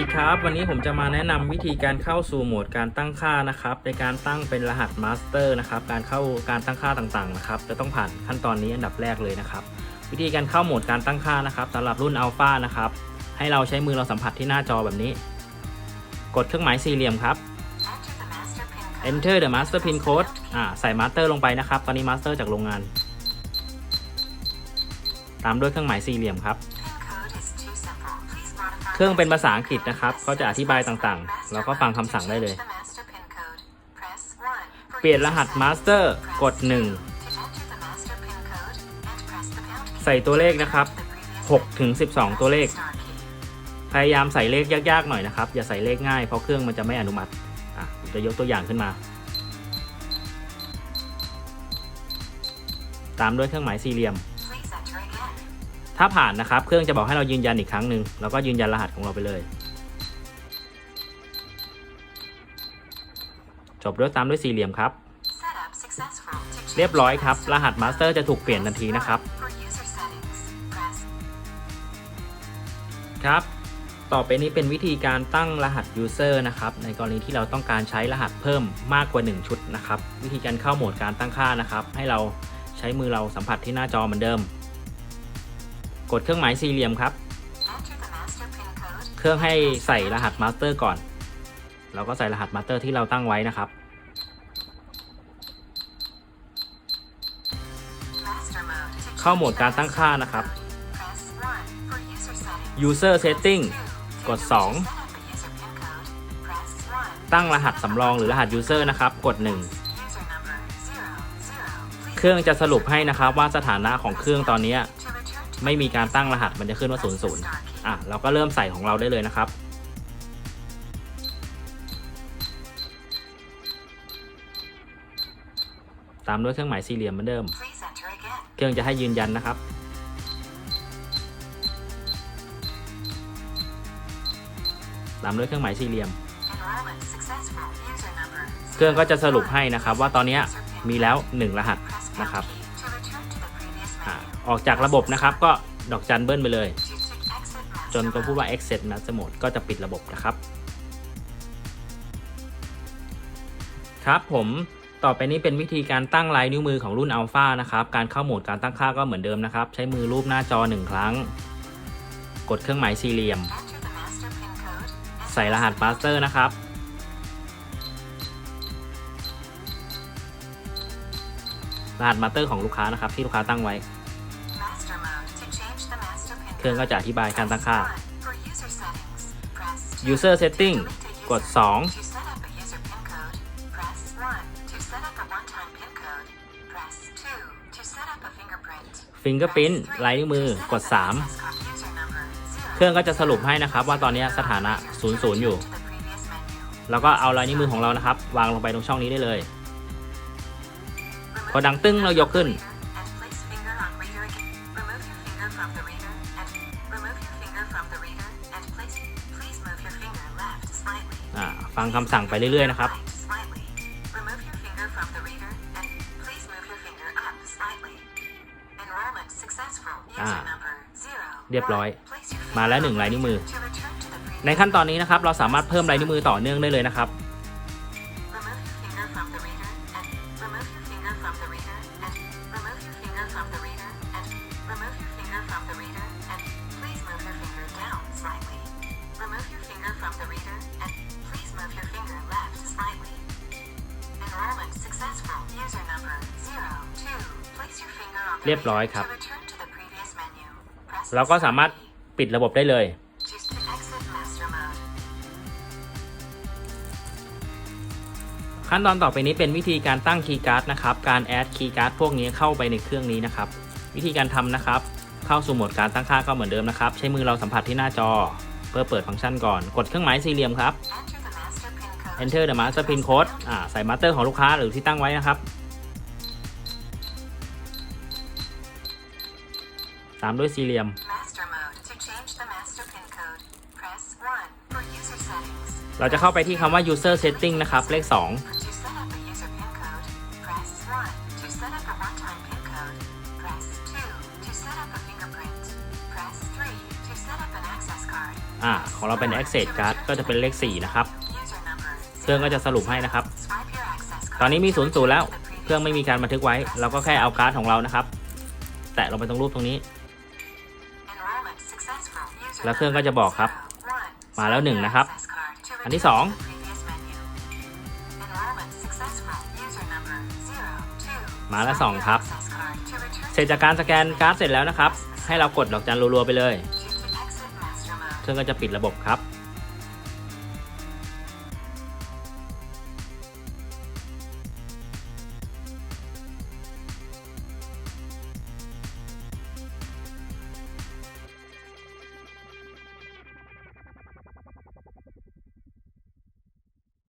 ดีครับ วันนี้ผมจะมาแนะนำวิธีการเข้าสู่โหมดการตั้งค่านะครับ ในการตั้งเป็นรหัสมาสเตอร์นะครับ การเข้าการตั้งค่าต่างๆนะครับ จะต้องผ่านขั้นตอนนี้อันดับแรกเลยนะครับ วิธีการเข้าโหมดการตั้งค่านะครับสำหรับรุ่นอัลฟานะครับ ให้เราใช้มือเราสัมผัสที่หน้าจอแบบนี้ กดเครื่องหมายสี่เหลี่ยมครับ Enter the master pin code อ่าใส่มาสเตอร์ลงไปนะครับ ตอนนี้มาสเตอร์จากโรงงาน ตามด้วยเครื่องหมายสี่เหลี่ยมครับ เครื่องเป็นภาษาอังกฤษนะครับเขาจะอธิบายต่างๆเราก็ฟังคำสั่งได้เลย เปลี่ยนรหัสมาสเตอร์กด 1 ใส่ตัวเลขนะครับ6ถึง12 ตัวเลข พยายามใส่เลขยากๆหน่อยนะครับ อย่าใส่เลขง่ายเพราะเครื่องมันจะไม่อนุมัติอะจะยกตัวอย่างขึ้นมา ตามด้วยเครื่องหมายสี่เหลี่ยม ถ้าผ่านนะครับ เครื่องจะบอกให้เรายืนยันอีกครั้งหนึ่งแล้วก็ยืนยันรหัสของเราไปเลย จบด้วยตามด้วยสี่เหลี่ยมครับ เรียบร้อยครับ รหัสมาสเตอร์จะถูกเปลี่ยนทันทีนะครับ ครับ ต่อไปนี้เป็นวิธีการตั้งรหัส User นะครับ ในกรณีที่เราต้องการใช้รหัสเพิ่มมากกว่า 1 ชุดนะครับ วิธีการเข้าโหมดการตั้งค่านะครับ ให้เราใช้มือเราสัมผัสที่หน้าจอเหมือนเดิม กดเครื่องหมายสี่เหลี่ยมครับ เครื่องให้ใส่รหัสมาสเตอร์ก่อน เราก็ใส่รหัสมาสเตอร์ที่เราตั้งไว้นะครับ เข้าโหมดการตั้งค่านะครับ User Setting กด 2 ตั้งรหัสสำรองหรือรหัส User นะครับ กด 1 เครื่องจะสรุปให้นะครับว่าสถานะของเครื่องตอนนี้ ไม่มีการตั้งรหัสมันจะขึ้นว่า00อะเราก็เริ่มใส่ของเราได้เลยนะครับ ตามด้วยเครื่องหมายสี่เหลี่ยมเหมือนเดิม เครื่องจะให้ยืนยันนะครับ ตามด้วยเครื่องหมายสี่เหลี่ยม เครื่องก็จะสรุปให้นะครับว่าตอนนี้มีแล้ว 1 รหัสนะครับ ออกจากระบบนะครับ ก็ดอกจันเบิ้ลไปเลย จนก็พูดว่า exit master mode ก็จะปิดระบบนะครับ ครับผมต่อไปนี้เป็นวิธีการตั้งลายนิ้วมือของรุ่น Alpha นะครับ การเข้าโหมดการตั้งค่าก็เหมือนเดิมนะครับ ใช้มือรูปหน้าจอ 1 ครั้ง กดเครื่องหมายสี่เหลี่ยม ใส่รหัส master นะครับ รหัส master ของลูกค้านะครับที่ลูกค้าตั้งไว้ เครื่องก็จะอธิบายการตั้งค่า user setting กด 2 fingerprint ลายนิ้วมือกด 3 เครื่องก็จะสรุปให้นะครับว่าตอนนี้สถานะ 00 อยู่ แล้วก็เอาลายนิ้วมือของเรานะครับ วางลงไปตรงช่องนี้ได้เลย พอดังตึ้งเรายกขึ้น ฟังคำสั่งไปเรื่อยๆนะครับอ่าเรียบร้อย มาแล้วหนึ่งลายนิ้วมือ ในขั้นตอนนี้นะครับ เราสามารถเพิ่มลายนิ้วมือต่อเนื่องได้เลยนะครับ เรียบร้อยครับ เราก็สามารถปิดระบบได้เลย ขั้นตอนต่อไปนี้เป็นวิธีการตั้งคีย์การ์ดนะครับ การแอดคีย์การ์ดพวกนี้เข้าไปในเครื่องนี้นะครับ วิธีการทำนะครับ เข้าสู่โหมดการตั้งค่าก็เหมือนเดิมนะครับ ใช้มือเราสัมผัสที่หน้าจอ เพื่อเปิดฟังก์ชันก่อน กดเครื่องหมายสี่เหลี่ยมครับ Enter the master pin code อ่าใส่มาสเตอร์ของลูกค้าหรือที่ตั้งไว้นะครับ ตามด้วยสี่เหลี่ยม เราจะเข้าไปที่คำว่า user setting นะครับ เลข2 Press 2 to set up a fingerprint. Press 3 to set up an access card. อ่าของเราเป็น access card ก็จะเป็นเลข 4 นะครับ เครื่องก็จะสรุปให้นะครับ ตอนนี้มี0ูนย์แล้ว เครื่องไม่มีการบันทึกไว้ เราก็แค่เอาการ์ดของเรานะครับ แตะลงไปตรงรูปตรงนี้ แล้วเครื่องก็จะบอกครับ มาแล้วหนึ่งนะครับ อันที่สองมาแล้วสองครับ เสร็จจากการสแกนการ์ดเสร็จแล้วนะครับ ให้เรากดดอกจันรัวๆไปเลย เครื่องก็จะปิดระบบครับ